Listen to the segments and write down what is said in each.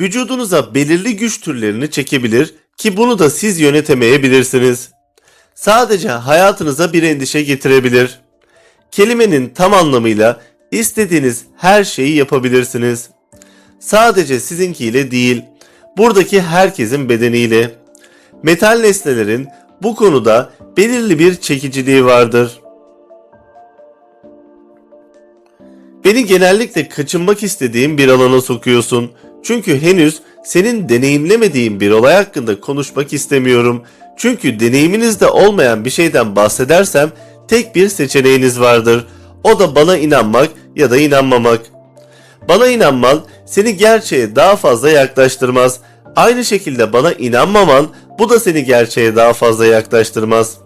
vücudunuza belirli güç türlerini çekebilir ki bunu da siz yönetemeyebilirsiniz. Sadece hayatınıza bir endişe getirebilir. Kelimenin tam anlamıyla istediğiniz her şeyi yapabilirsiniz. Sadece sizinkiyle değil, buradaki herkesin bedeniyle. Metal nesnelerin bu konuda belirli bir çekiciliği vardır. Beni genellikle kaçınmak istediğim bir alana sokuyorsun. Çünkü henüz senin deneyimlemediğin bir olay hakkında konuşmak istemiyorum. Çünkü deneyiminizde olmayan bir şeyden bahsedersem tek bir seçeneğiniz vardır. O da bana inanmak ya da inanmamak. Bana inanman seni gerçeğe daha fazla yaklaştırmaz. Aynı şekilde bana inanmaman bu da seni gerçeğe daha fazla yaklaştırmaz.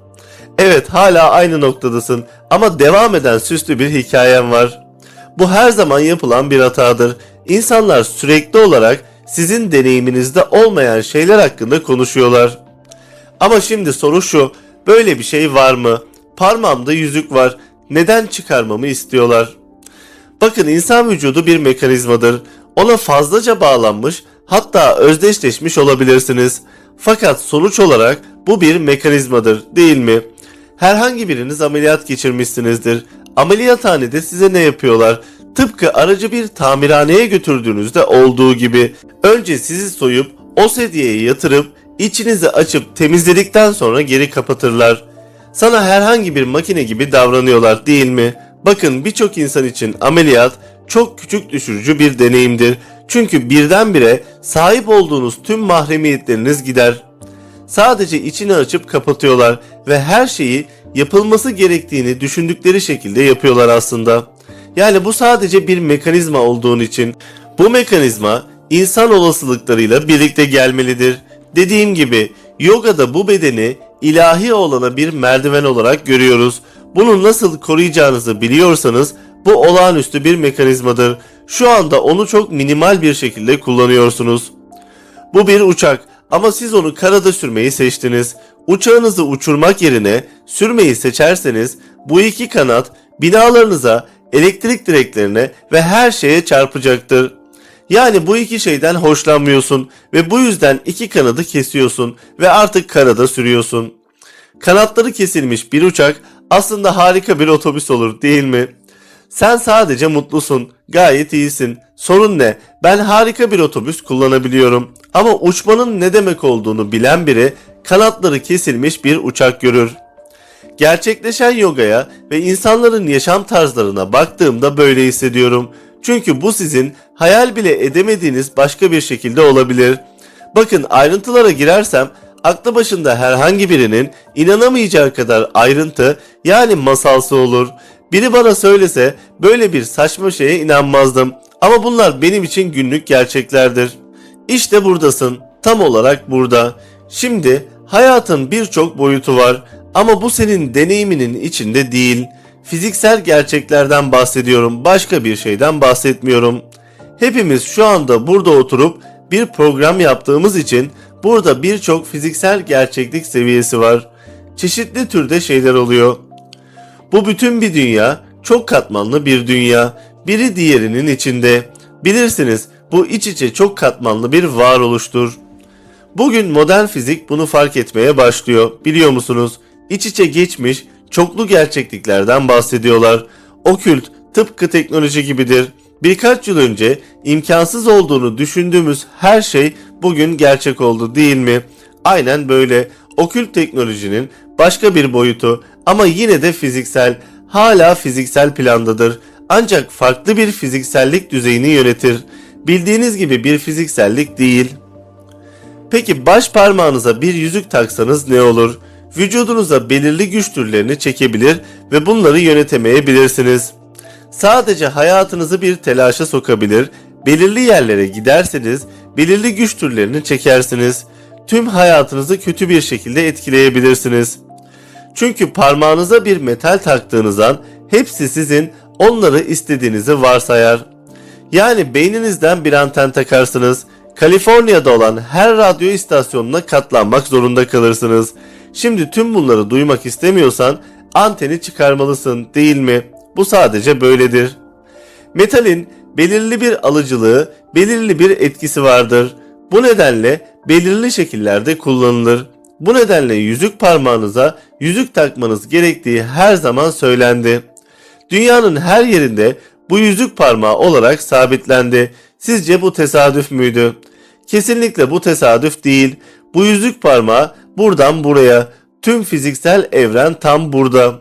Evet hala aynı noktadasın ama devam eden süslü bir hikayen var. Bu her zaman yapılan bir hatadır. İnsanlar sürekli olarak sizin deneyiminizde olmayan şeyler hakkında konuşuyorlar. Ama şimdi soru şu, böyle bir şey var mı? Parmağımda yüzük var. Neden çıkarmamı istiyorlar? Bakın insan vücudu bir mekanizmadır. Ona fazlaca bağlanmış, hatta özdeşleşmiş olabilirsiniz. Fakat sonuç olarak bu bir mekanizmadır, değil mi? Herhangi biriniz ameliyat geçirmişsinizdir. Ameliyathanede size ne yapıyorlar? Tıpkı aracı bir tamirhaneye götürdüğünüzde olduğu gibi önce sizi soyup o sedyeye yatırıp içinizi açıp temizledikten sonra geri kapatırlar. Sana herhangi bir makine gibi davranıyorlar değil mi? Bakın birçok insan için ameliyat çok küçük düşürücü bir deneyimdir. Çünkü birdenbire sahip olduğunuz tüm mahremiyetleriniz gider. Sadece içini açıp kapatıyorlar ve her şeyi yapılması gerektiğini düşündükleri şekilde yapıyorlar aslında. Yani bu sadece bir mekanizma olduğun için bu mekanizma insan olasılıklarıyla birlikte gelmelidir. Dediğim gibi yogada bu bedeni ilahi olana bir merdiven olarak görüyoruz. Bunu nasıl koruyacağınızı biliyorsanız bu olağanüstü bir mekanizmadır. Şu anda onu çok minimal bir şekilde kullanıyorsunuz. Bu bir uçak ama siz onu karada sürmeyi seçtiniz. Uçağınızı uçurmak yerine sürmeyi seçerseniz bu iki kanat binalarınıza, elektrik direklerine ve her şeye çarpacaktır. Yani bu iki şeyden hoşlanmıyorsun ve bu yüzden iki kanadı kesiyorsun ve artık karada sürüyorsun. Kanatları kesilmiş bir uçak aslında harika bir otobüs olur değil mi? Sen sadece mutlusun, gayet iyisin. Sorun ne? Ben harika bir otobüs kullanabiliyorum. Ama uçmanın ne demek olduğunu bilen biri kanatları kesilmiş bir uçak görür. Gerçekleşen yogaya ve insanların yaşam tarzlarına baktığımda böyle hissediyorum. Çünkü bu sizin hayal bile edemediğiniz başka bir şekilde olabilir. Bakın ayrıntılara girersem aklı başında herhangi birinin inanamayacağı kadar ayrıntı yani masalsı olur. Biri bana söylese böyle bir saçma şeye inanmazdım. Ama bunlar benim için günlük gerçeklerdir. İşte buradasın. Tam olarak burada. Şimdi hayatın birçok boyutu var ama bu senin deneyiminin içinde değil. Fiziksel gerçeklerden bahsediyorum, başka bir şeyden bahsetmiyorum. Hepimiz şu anda burada oturup bir program yaptığımız için burada birçok fiziksel gerçeklik seviyesi var. Çeşitli türde şeyler oluyor. Bu bütün bir dünya, çok katmanlı bir dünya. Biri diğerinin içinde. Bilirsiniz bu iç içe çok katmanlı bir varoluştur. Bugün modern fizik bunu fark etmeye başlıyor. Biliyor musunuz? İç içe geçmiş çoklu gerçekliklerden bahsediyorlar. Okült tıpkı teknoloji gibidir. Birkaç yıl önce imkansız olduğunu düşündüğümüz her şey bugün gerçek oldu değil mi? Aynen böyle. Okült teknolojinin başka bir boyutu ama yine de fiziksel, hala fiziksel plandadır. Ancak farklı bir fiziksellik düzeyini yönetir. Bildiğiniz gibi bir fiziksellik değil. Peki baş parmağınıza bir yüzük taksanız ne olur? Vücudunuza belirli güç türlerini çekebilir ve bunları yönetemeyebilirsiniz. Sadece hayatınızı bir telaşa sokabilir, belirli yerlere giderseniz belirli güç türlerini çekersiniz. Tüm hayatınızı kötü bir şekilde etkileyebilirsiniz. Çünkü parmağınıza bir metal taktığınızdan hepsi sizin onları istediğinizi varsayar. Yani beyninizden bir anten takarsınız. Kaliforniya'da olan her radyo istasyonuna katlanmak zorunda kalırsınız. Şimdi tüm bunları duymak istemiyorsan anteni çıkarmalısın değil mi? Bu sadece böyledir. Metalin belirli bir alıcılığı, belirli bir etkisi vardır. Bu nedenle belirli şekillerde kullanılır. Bu nedenle yüzük parmağınıza yüzük takmanız gerektiği her zaman söylendi. Dünyanın her yerinde bu yüzük parmağı olarak sabitlendi. Sizce bu tesadüf müydü? Kesinlikle bu tesadüf değil. Bu yüzük parmağı buradan buraya. Tüm fiziksel evren tam burada.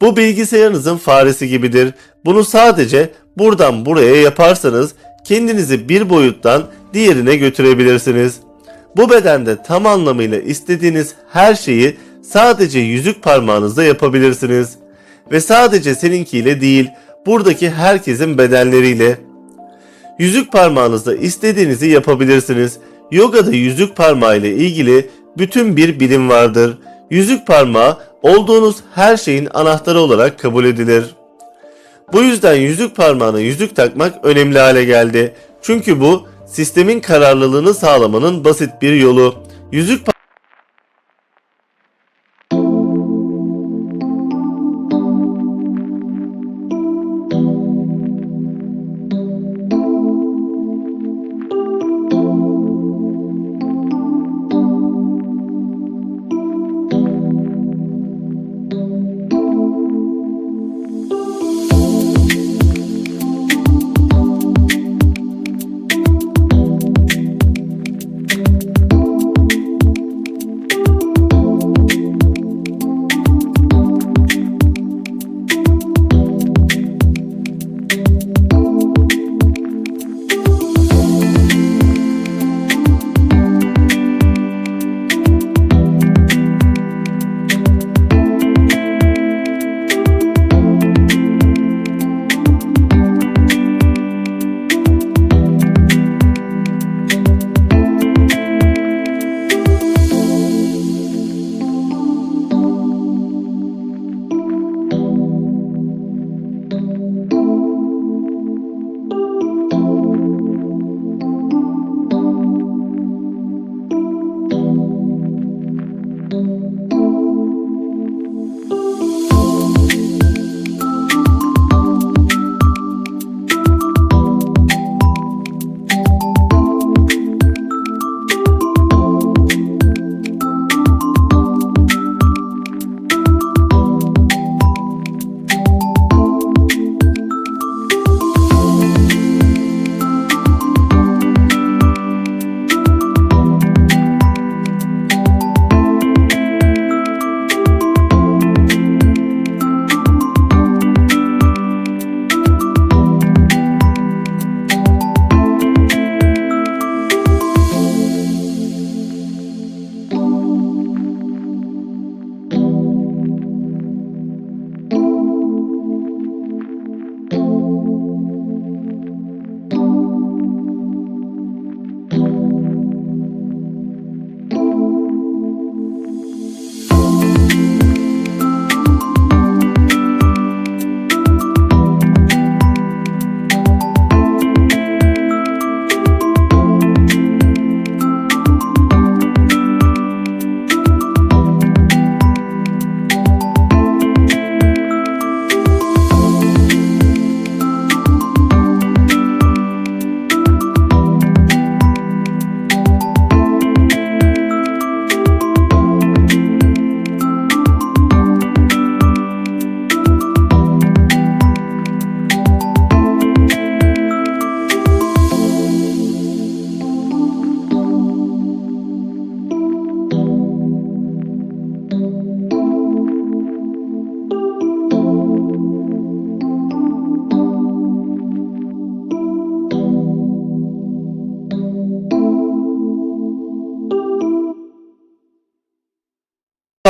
Bu bilgisayarınızın faresi gibidir. Bunu sadece buradan buraya yaparsanız kendinizi bir boyuttan diğerine götürebilirsiniz. Bu bedende tam anlamıyla istediğiniz her şeyi sadece yüzük parmağınızda yapabilirsiniz. Ve sadece seninkiyle değil, buradaki herkesin bedenleriyle. Yüzük parmağınızda istediğinizi yapabilirsiniz. Yogada yüzük parmağı ile ilgili bütün bir bilim vardır. Yüzük parmağı olduğunuz her şeyin anahtarı olarak kabul edilir. Bu yüzden yüzük parmağına yüzük takmak önemli hale geldi. Çünkü bu sistemin kararlılığını sağlamanın basit bir yolu. Yüzük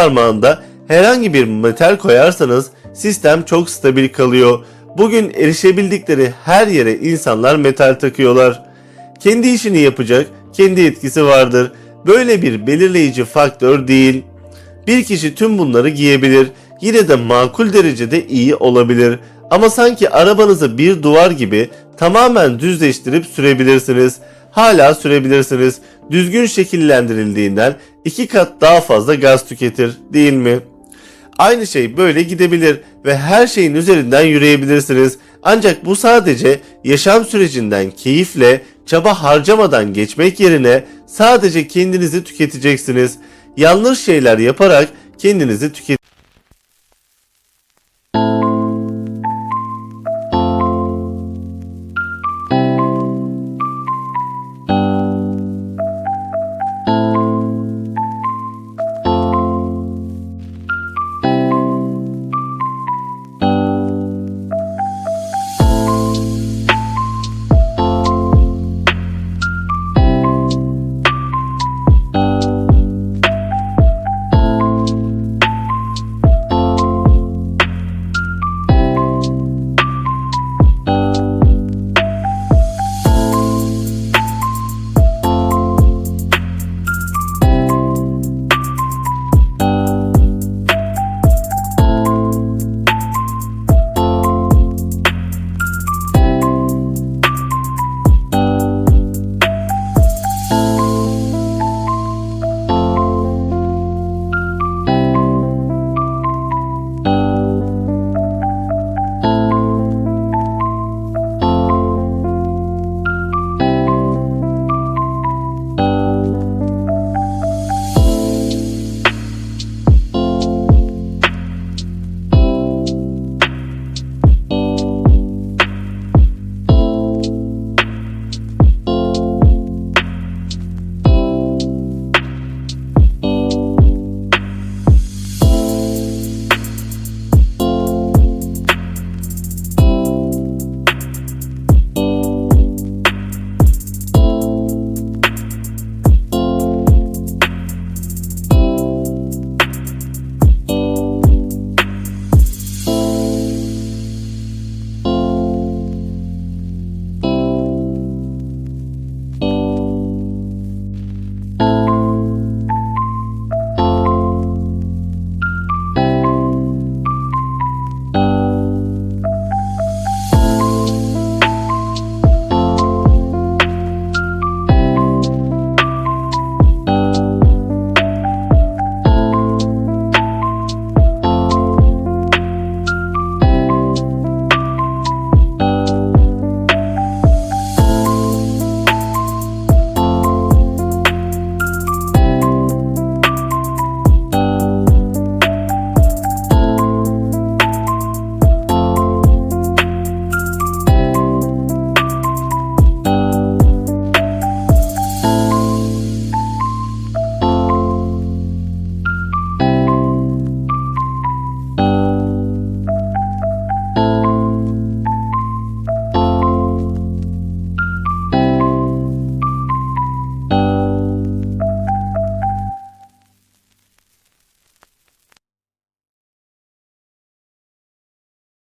parmağında herhangi bir metal koyarsanız sistem çok stabil kalıyor. Bugün erişebildikleri her yere insanlar metal takıyorlar. Kendi işini yapacak, kendi etkisi vardır. Böyle bir belirleyici faktör değil. Bir kişi tüm bunları giyebilir. Yine de makul derecede iyi olabilir. Ama sanki arabanızı bir duvar gibi tamamen düzleştirip sürebilirsiniz. Hala sürebilirsiniz. Düzgün şekillendirildiğinden iki kat daha fazla gaz tüketir değil mi? Aynı şey böyle gidebilir. ve her şeyin üzerinden yürüyebilirsiniz. Ancak bu sadece yaşam sürecinden keyifle, çaba harcamadan geçmek yerine sadece kendinizi tüketeceksiniz. Yanlış şeyler yaparak kendinizi tüket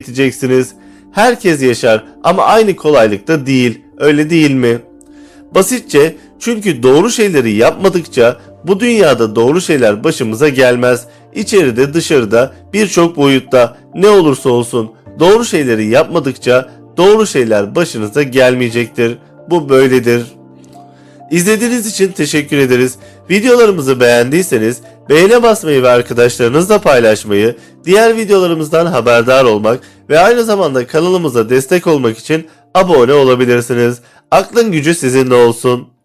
tüketeceksiniz. Herkes yaşar ama aynı kolaylıkta değil. Öyle değil mi? Basitçe çünkü doğru şeyleri yapmadıkça bu dünyada doğru şeyler başımıza gelmez. İçeride dışarıda birçok boyutta ne olursa olsun doğru şeyleri yapmadıkça doğru şeyler başınıza gelmeyecektir. Bu böyledir. İzlediğiniz için teşekkür ederiz. Videolarımızı beğendiyseniz beğene basmayı ve arkadaşlarınızla paylaşmayı, diğer videolarımızdan haberdar olmak ve aynı zamanda kanalımıza destek olmak için abone olabilirsiniz. Aklın gücü sizinle olsun.